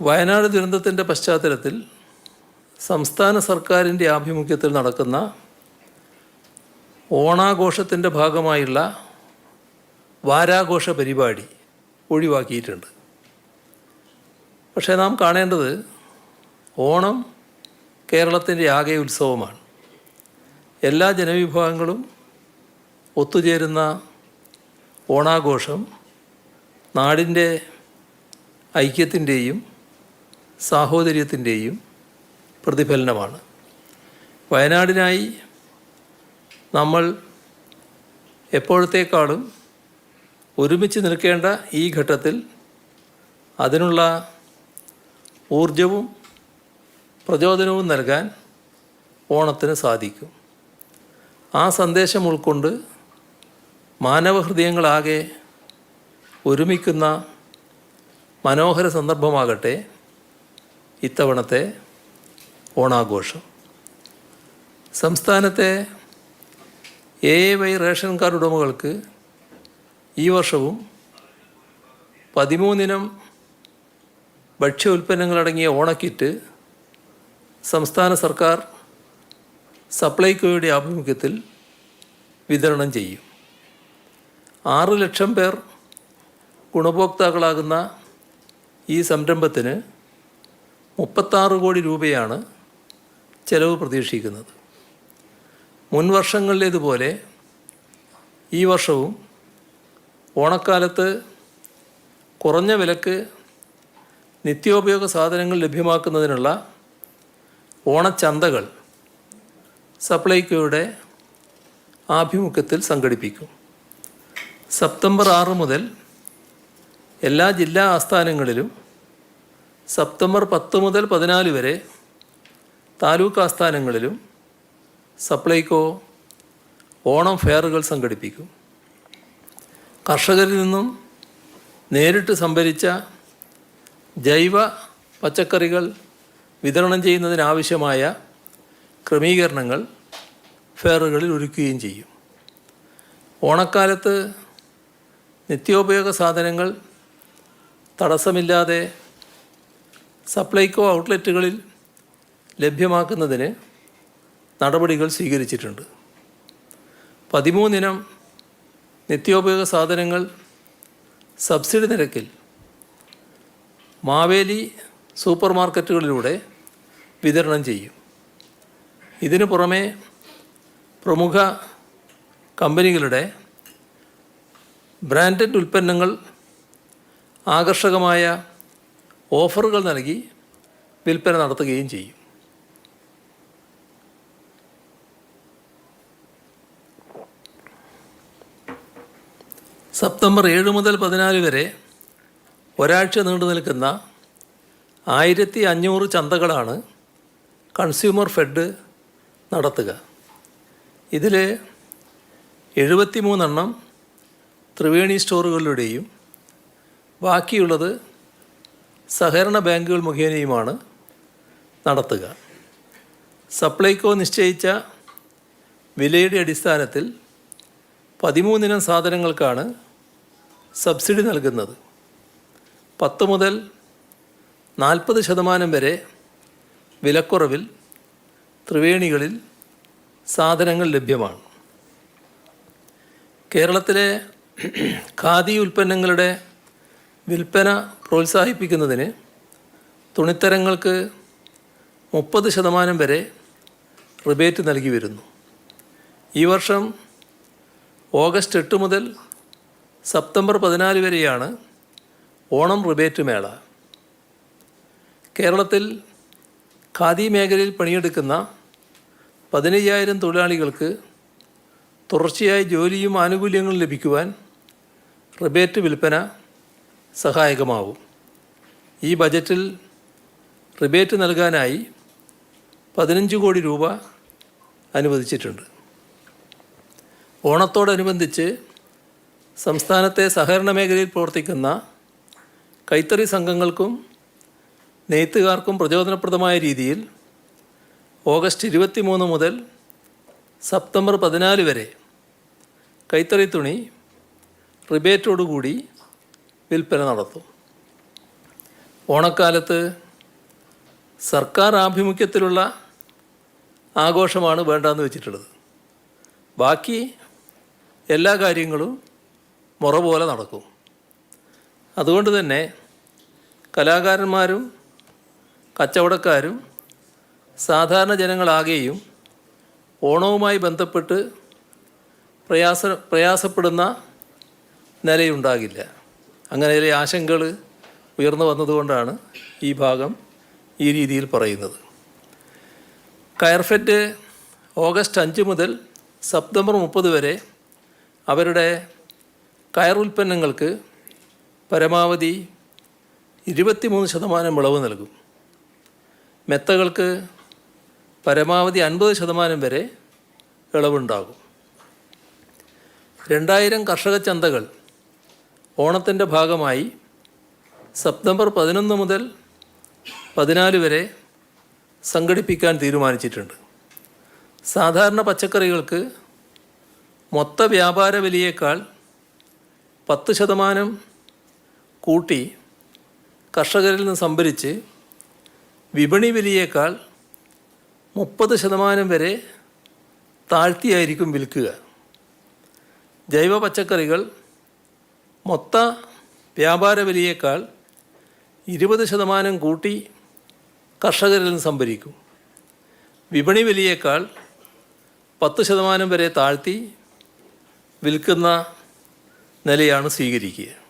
വയനാട് ദുരന്തത്തിന്റെ പശ്ചാത്തലത്തിൽ സംസ്ഥാന സർക്കാരിന്റെ ആഭിമുഖ്യത്തിൽ നടക്കുന്ന ഓണാഘോഷത്തിന്റെ ഭാഗമായുള്ള വാരാഘോഷ പരിപാടി ഒഴിവാക്കിയിട്ടുണ്ട്. പക്ഷേ നാം കാണേണ്ടത് ഓണം കേരളത്തിന്റെ ആകെ ഉത്സവമാണ്. എല്ലാ ജനവിഭാഗങ്ങളും ഒത്തുചേരുന്ന ഓണാഘോഷം നാടിന്റെ ഐക്യത്തിന്റെയും സാഹോദര്യത്തിന്റെയും പ്രതിഫലനമാണ്. വയനാടിനായി നമ്മൾ എപ്പോഴത്തേക്കാളും ഒരുമിച്ച് നിൽക്കേണ്ട ഈ ഘട്ടത്തിൽ അതിനുള്ള ഊർജവും പ്രചോദനവും നൽകാൻ ഓണത്തിന് സാധിക്കും. ആ സന്ദേശം ഉൾക്കൊണ്ട് മാനവഹൃദയങ്ങളാകെ ഒരുമിക്കുന്ന മനോഹര സന്ദർഭമാകട്ടെ. ഇത്തവണത്തെ ഓണാഘോഷം. സംസ്ഥാനത്തെ A A Y ration card ഉടമകൾക്ക് ഈ വർഷവും പതിമൂന്നിനം ഭക്ഷ്യ ഉൽപ്പന്നങ്ങളടങ്ങിയ ഓണക്കിറ്റ് സംസ്ഥാന സർക്കാർ സപ്ലൈകോയുടെ ആഭിമുഖ്യത്തിൽ വിതരണം ചെയ്യും. ആറ് ലക്ഷം പേർ ഗുണഭോക്താക്കളാകുന്ന ഈ സംരംഭത്തിന് മുപ്പത്താറ് കോടി രൂപയാണ് ചെലവ് പ്രതീക്ഷിക്കുന്നത്. മുൻ വർഷങ്ങളിലേതുപോലെ ഈ വർഷവും ഓണക്കാലത്ത് കുറഞ്ഞ വിലക്ക് നിത്യോപയോഗ സാധനങ്ങൾ ലഭ്യമാക്കുന്നതിനുള്ള ഓണച്ചന്തകൾ സപ്ലൈകോയുടെ ആഭിമുഖ്യത്തിൽ സംഘടിപ്പിക്കും. സെപ്റ്റംബർ ആറ് മുതൽ എല്ലാ ജില്ലാ ആസ്ഥാനങ്ങളിലും സെപ്റ്റംബർ പത്ത് മുതൽ പതിനാല് വരെ താലൂക്ക് ആസ്ഥാനങ്ങളിലും സപ്ലൈകോ ഓണം ഫെയറുകൾ സംഘടിപ്പിക്കും. കർഷകരിൽ നിന്നും നേരിട്ട് സംഭരിച്ച ജൈവ പച്ചക്കറികൾ വിതരണം ചെയ്യുന്നതിനാവശ്യമായ ക്രമീകരണങ്ങൾ ഫെയറുകളിൽ ഒരുക്കുകയും ചെയ്യും. ഓണക്കാലത്ത് നിത്യോപയോഗ സാധനങ്ങൾ തടസ്സമില്ലാതെ സപ്ലൈകോ ഔട്ട്ലെറ്റുകളിൽ ലഭ്യമാക്കുന്നതിന് നടപടികൾ സ്വീകരിച്ചിട്ടുണ്ട്. പതിമൂന്നിനം നിത്യോപയോഗ സാധനങ്ങൾ സബ്സിഡി നിരക്കിൽ മാവേലി സൂപ്പർ മാർക്കറ്റുകളിലൂടെ വിതരണം ചെയ്യും. ഇതിനു പുറമെ പ്രമുഖ കമ്പനികളുടെ ബ്രാൻഡഡ് ഉൽപ്പന്നങ്ങൾ ആകർഷകമായ ഓഫറുകൾ നൽകി വിൽപ്പന നടത്തുകയും ചെയ്യും. സെപ്റ്റംബർ ഏഴ് മുതൽ പതിനാല് വരെ ഒരാഴ്ച നീണ്ടു നിൽക്കുന്ന ആയിരത്തി അഞ്ഞൂറ് ചന്തകളാണ് കൺസ്യൂമർ ഫെഡ് നടത്തുക. ഇതിൽ എഴുപത്തി മൂന്നെണ്ണം ത്രിവേണി സ്റ്റോറുകളിലൂടെയും ബാക്കിയുള്ളത് സഹകരണ ബാങ്കുകൾ മുഖേനയുമാണ് നടത്തുക. സപ്ലൈകോ നിശ്ചയിച്ച വിലയുടെ അടിസ്ഥാനത്തിൽ പതിമൂന്നിനം സാധനങ്ങൾക്കാണ് സബ്സിഡി നൽകുന്നത്. പത്ത് മുതൽ നാൽപ്പത് ശതമാനം വരെ വിലക്കുറവിൽ ത്രിവേണികളിൽ സാധനങ്ങൾ ലഭ്യമാണ്. കേരളത്തിലെ ഖാദി ഉൽപ്പന്നങ്ങളുടെ വിൽപ്പന പ്രോത്സാഹിപ്പിക്കുന്നതിന് തുണിത്തരങ്ങൾക്ക് മുപ്പത് ശതമാനം വരെ റിബേറ്റ് നൽകി വരുന്നു. ഈ വർഷം ഓഗസ്റ്റ് എട്ട് മുതൽ സെപ്റ്റംബർ പതിനാല് വരെയാണ് ഓണം റിബേറ്റ് മേള. കേരളത്തിൽ ഖാദി മേഖലയിൽ പണിയെടുക്കുന്ന പതിനയ്യായിരം തൊഴിലാളികൾക്ക് തുടർച്ചയായി ജോലിയും ആനുകൂല്യങ്ങളും ലഭിക്കുവാൻ റിബേറ്റ് വിൽപ്പന സഹായകമാവും. ഈ ബജറ്റിൽ റിബേറ്റ് നൽകാനായി പതിനഞ്ച് കോടി രൂപ അനുവദിച്ചിട്ടുണ്ട്. ഓണത്തോടനുബന്ധിച്ച് സംസ്ഥാനത്തെ സഹകരണ മേഖലയിൽ പ്രവർത്തിക്കുന്ന കൈത്തറി സംഘങ്ങൾക്കും നെയ്ത്തുകാർക്കും പ്രചോദനപ്രദമായ രീതിയിൽ ഓഗസ്റ്റ് ഇരുപത്തി മൂന്ന് മുതൽ സെപ്റ്റംബർ പതിനാല് വരെ കൈത്തറി തുണി റിബേറ്റോടുകൂടി വിൽപ്പന നടത്തും. ഓണക്കാലത്ത് സർക്കാർ ആഭിമുഖ്യത്തിലുള്ള ആഘോഷമാണ് വേണ്ടെന്ന് വെച്ചിട്ടുള്ളത്. ബാക്കി എല്ലാ കാര്യങ്ങളും മുറ പോലെ നടക്കും. അതുകൊണ്ട് തന്നെ കലാകാരന്മാരും കച്ചവടക്കാരും സാധാരണ ജനങ്ങളാകെയും ഓണവുമായി ബന്ധപ്പെട്ട് പ്രയാസ പ്രയാസപ്പെടുന്ന നിലയുണ്ടാകില്ല. അങ്ങനെ ചില ആശങ്കകൾ ഉയർന്നു വന്നതുകൊണ്ടാണ് ഈ ഭാഗം ഈ രീതിയിൽ പറയുന്നത്. കയർഫെറ്റ് ഓഗസ്റ്റ് അഞ്ച് മുതൽ സെപ്റ്റംബർ മുപ്പത് വരെ അവരുടെ കയർ ഉൽപ്പന്നങ്ങൾക്ക് പരമാവധി ഇരുപത്തിമൂന്ന് ശതമാനം വിളവ് നൽകും. മെത്തകൾക്ക് പരമാവധി അൻപത് ശതമാനം വരെ ഇളവുണ്ടാകും രണ്ടായിരം കർഷക ചന്തകൾ ഓണത്തിന്റെ ഭാഗമായി സെപ്റ്റംബർ പതിനൊന്ന് മുതൽ പതിനാല് വരെ സംഘടിപ്പിക്കാൻ തീരുമാനിച്ചിട്ടുണ്ട്. സാധാരണ പച്ചക്കറികൾക്ക് മൊത്ത വ്യാപാര വിലയേക്കാൾ പത്ത് ശതമാനം കൂട്ടി കർഷകരിൽ നിന്ന് സംഭരിച്ച് വിപണി വിലയേക്കാൾ മുപ്പത് ശതമാനം വരെ താഴ്ത്തിയായിരിക്കും വിൽക്കുക. ജൈവ പച്ചക്കറികൾ മൊത്ത വ്യാപാര വിലയേക്കാൾ ഇരുപത് ശതമാനം കൂട്ടി കർഷകരിൽ നിന്ന് സംഭരിക്കും. വിപണി വിലയേക്കാൾ പത്ത് ശതമാനം വരെ താഴ്ത്തി വിൽക്കുന്ന നിലയാണ് സ്വീകരിക്കുക.